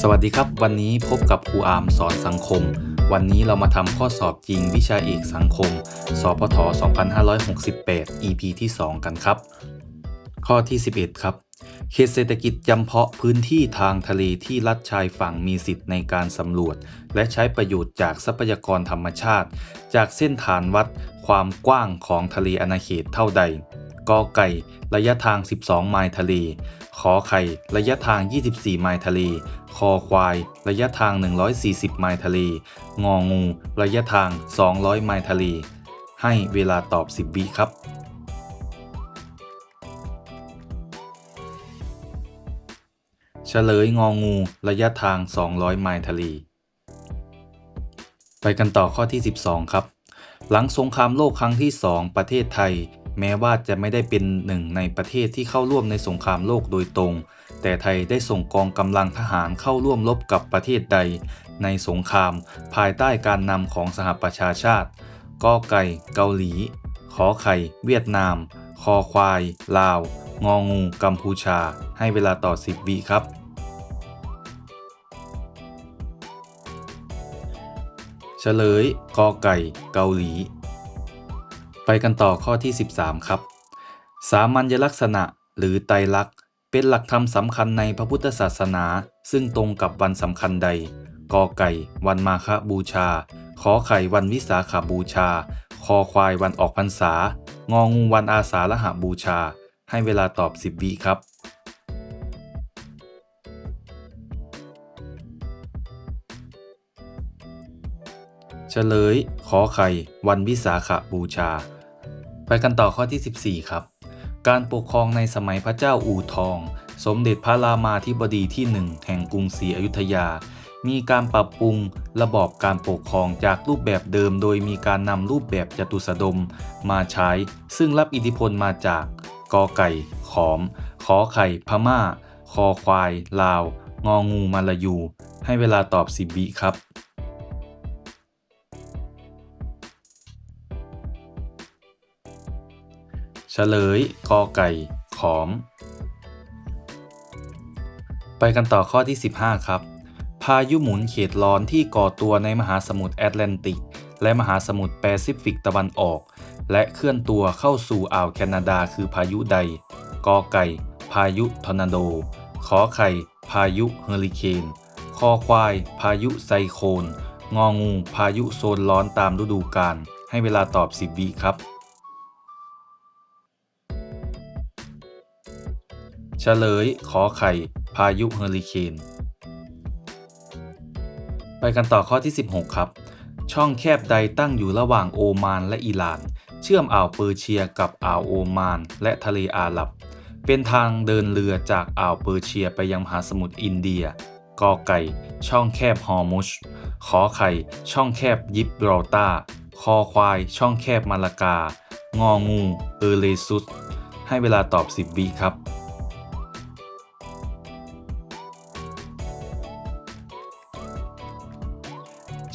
สวัสดีครับ วันนี้พบกับครูอามสอนสังคม วันนี้เรามาทำข้อสอบจริงวิชาเอกสังคม สพท 2568 EP ที่ 2 กันครับ ข้อที่ 11 ครับ เขตเศรษฐกิจจำเพาะพื้นที่ทางทะเลที่ลัดชายฝั่งมีสิทธิ์ในการสำรวจ และใช้ประโยชน์จากทรัพยากรธรรมชาติ จากเส้นฐานวัดความกว้างของทะเลอาณาเขตเท่าใด กอไก่ ระยะทาง 12 ไมล์ทะเล ขอไข่ ระยะทาง 24 ไมล์ทะเล คอควาย ระยะทาง 140 ไมล์ทะเล งองู ระยะทาง 200 ไมล์ทะเล ให้เวลาตอบ 10 วิครับเฉลยงองู ระยะทาง 200 ไมล์ทะเล ไปกันต่อข้อที่ 12 ครับ หลังสงครามโลกครั้งที่ 2 ประเทศไทย แม้ว่าจะไม่ได้เป็นหนึ่งในประเทศที่เข้าร่วมในสงครามโลกโดยตรง แต่ไทยได้ส่งกองกำลังทหารเข้าร่วมรบกับประเทศใด ในสงคราม ภายใต้การนำของสหประชาชาติกอไก่ เกาหลี ขอไข่ เวียดนาม คอควาย ลาว งองู กัมพูชา ให้เวลาต่อ 10 วิครับเฉลยกอไก่ เกาหลี ไปกันต่อข้อที่ 13 ครับ สามัญลักษณะหรือไตรลักษณ์ เป็นหลักธรรมสำคัญในพระพุทธศาสนา ซึ่งตรงกับวันสำคัญใดกอไก่ วันมาฆบูชา ขอไข่วันวิสาขาบูชา คอควายวันออกพรรษา งองูวันอาสาฬหบูชา ให้เวลาตอบ 10 วิครับเฉลย ขอไข่ วันวิสาขบูชา ไปกันต่อข้อที่ 14 ครับ การปกครองในสมัยพระเจ้าอู่ทอง สมเด็จพระรามาธิบดีที่หนึ่งแห่งกรุงศรีอยุธยา มีการปรับปรุงระบอบการปกครองจากรูปแบบเดิม โดยมีการนำรูปแบบจตุสดมมาใช้ ซึ่งรับอิทธิพลมาจากกอไก่ ขอม ขอไข่ พม่า คอควาย ลาว งองูมาลายู ให้เวลาตอบ 10 วิครับ ฉลยกอไก่ขอม ไปกันต่อข้อที่ 15 ครับ พายุหมุนเขตร้อนที่ก่อตัวในมหาสมุทรแอตแลนติก และมหาสมุทรแปซิฟิกตะวันออก และเคลื่อนตัวเข้าสู่อ่าวแคนาดาคือพายุใดกอไก่ พายุทอร์นาโด ขอไข่ พายุเฮอริเคนคอควาย พายุไซโคลนงองู พายุโซนร้อนตามฤดูกาลให้เวลาตอบ 10 วิครับ เฉลยขอไข่พายุเฮอริเคนไปกันต่อข้อที่ 16 ครับ ช่องแคบใดตั้งอยู่ระหว่างโอมานและอิหร่าน เชื่อมอ่าวเปอร์เชียกับอ่าวโอมานและทะเลอาหรับ เป็นทางเดินเรือจากอ่าวเปอร์เชียไปยังมหาสมุทรอินเดียกอไก่ ช่องแคบฮอร์มุชขอไข่ ช่องแคบยิบรอลตาคอควาย ช่องแคบมาลากา งองู เออเลซุส ให้เวลาตอบ 10วิครับ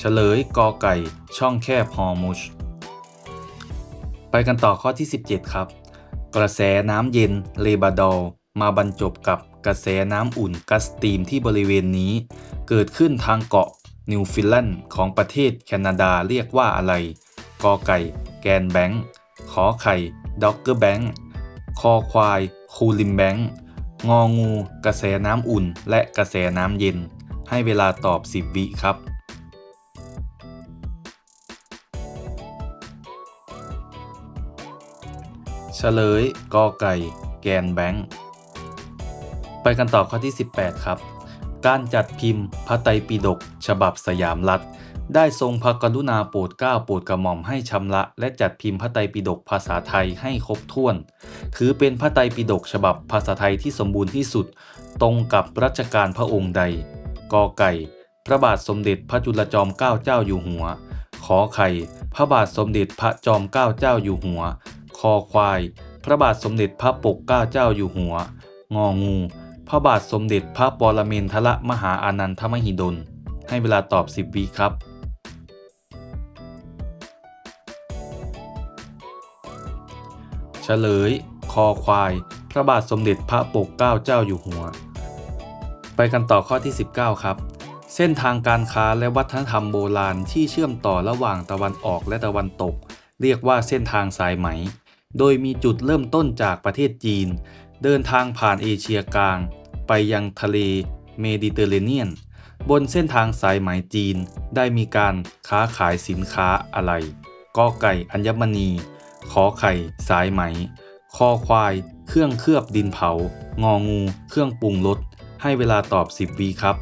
เฉลยกอไก่ช่องแคบฮอร์มุชไปกันต่อข้อที่ 17 ครับ กระแสน้ำเย็นเลบาดอลมาบรรจบกับกระแสน้ำอุ่นกัสตีมที่บริเวณนี้ เกิดขึ้นทางเกาะนิวฟินแลนด์ของประเทศแคนาดาเรียกว่าอะไร กอไก่ แกนแบงค์ ขอไข่ด็อกเกอร์แบงค์ คอควาย คูลิมแบงค์ งองู กระแสน้ำอุ่น และกระแสน้ำเย็น ให้เวลาตอบ 10 วิครับ เฉลยกอไก่ แกนแบงค์ ไปกันต่อข้อที่ 18 ครับ การจัดพิมพ์พระไตรปิฎกฉบับสยามรัฐ ได้ทรงพระกรุณาโปรดเกล้าโปรดกระหม่อมให้ชำระ และจัดพิมพ์พระไตรปิฎกภาษาไทยให้ครบถ้วน ถือเป็นพระไตรปิฎกฉบับภาษาไทยที่สมบูรณ์ที่สุด ตรงกับรัชกาลพระองค์ใดกอไก่ พระบาทสมเด็จพระจุลจอมเกล้าเจ้าอยู่หัว ขอไข่ พระบาทสมเด็จพระจอมเกล้าเจ้าอยู่หัว คอควาย พระบาทสมเด็จพระปกเกล้าเจ้าอยู่หัว งองู พระบาทสมเด็จพระปรเมนทรมหาอานันทมหิดล ให้เวลาตอบ 10วิครับเฉลย คอควาย พระบาทสมเด็จพระปกเกล้าเจ้าอยู่หัว ไปไปกันต่อข้อที่ 19 ครับเส้นทางการค้าและวัฒนธรรมโบราณที่เชื่อมต่อระหว่างตะวันออกและตะวันตก เรียกว่าเส้นทางสายไหม โดยมีจุดเริ่มต้นจากประเทศจีน เดินทางผ่านเอเชียกลาง ไปยังทะเลเมดิเตอร์เรเนียน บนเส้นทางสายไหมจีนได้มีการค้าขายสินค้าอะไรกอไก่อัญมณี ขอไข่สายไหม คอควาย เครื่องเคลือบดินเผา งองู เครื่องปรุงรสให้เวลาตอบ 10วีครับ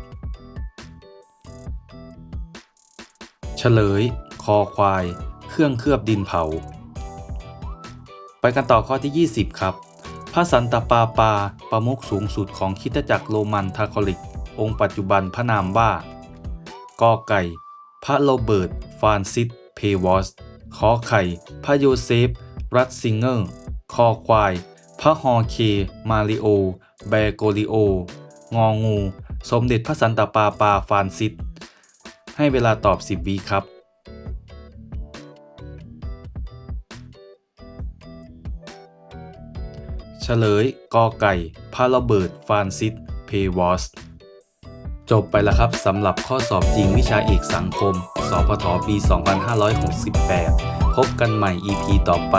เฉลย คอควาย เครื่องเคลือบดินเผา กันต่อข้อที่ 20 ครับ พระสันตปาปาประมุขสูงสุดของคริดจักรโรมันทาคอลิก องค์ปัจจุบันพระนามว่ากอไก่ พระโรเบิร์ต ฟรานซิส เพวอส ขอไข่ พระโยเซฟ รัตซิงเกอร์ คอควาย พระฮอเค มาริโอ แบโกริโอ งองู สมเด็จพระสันตะปาปาฟานซิส ให้เวลาตอบ 10 วิครับ ฉลยกอไก่พาราเบิร์ตฟานซิส เพวอส จบไปแล้วครับสำหรับข้อสอบจริงวิชาเอกสังคม สพทปี 2568 พบกันใหม่ EP ต่อไป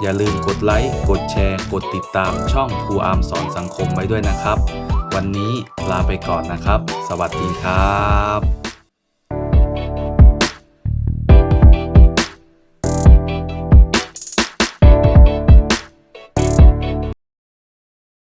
อย่าลืมกดไลค์ กดแชร์ กดติดตามช่องครูอาร์มสอนสังคมไว้ด้วยนะครับ วันนี้ลาไปก่อนนะครับ สวัสดีครับ